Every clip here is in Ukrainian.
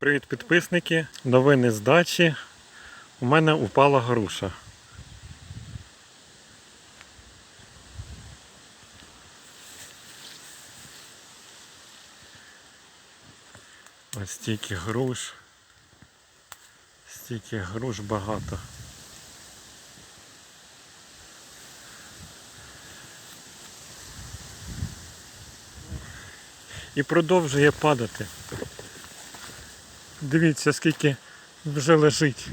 Привіт підписники. Новини з дачі. У мене упала груша. Ось стільки груш. Стільки груш багато. І продовжує падати. Дивіться, скільки вже лежить.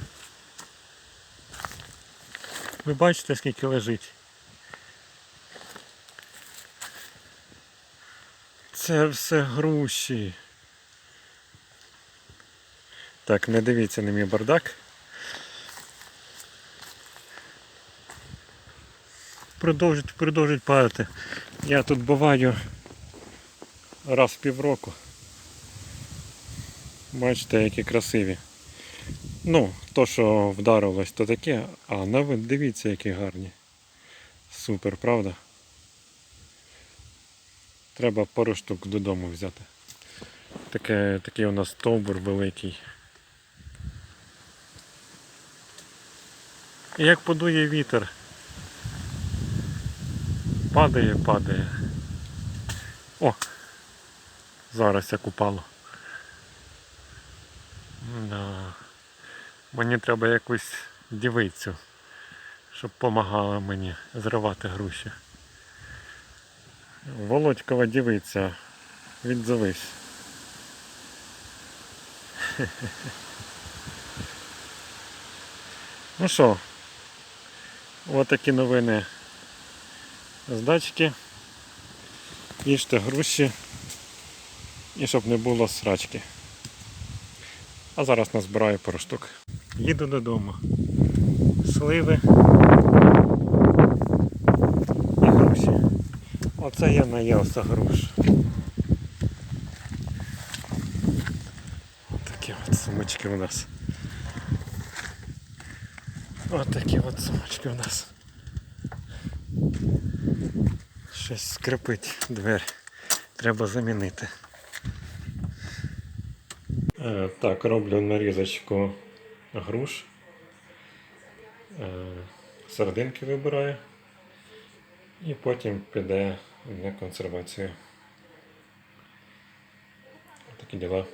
Ви бачите, скільки лежить? Це все груші. Так, не дивіться на мій бардак. Продовжують, продовжують падати. Я тут буваю раз в півроку. Бачите, які красиві. Ну, то, що вдарилось, то таке, а на ви дивіться, які гарні. Супер, правда? Треба пару штук додому взяти. Таке, такий у нас стовбур великий. І як подує вітер. Падає, падає. О! Зараз як упало. Да. Мені треба якусь дівицю, щоб допомагала мені зривати груші. Володькова дівиця, відзовись. Ну що, отакі новини з дачки. Їжте груші і щоб не було срачки. А зараз назбираю пару штук. Їду додому. Сливи і груші. Оце я наївся груш. Такі от сумочки у нас. Ось такі от сумочки у нас. Щось скрипить двері. Треба замінити. Е, Так, роблю нарізочку груш. Е, Серединки вибираю. І потім піде на консервацію. Такі діла.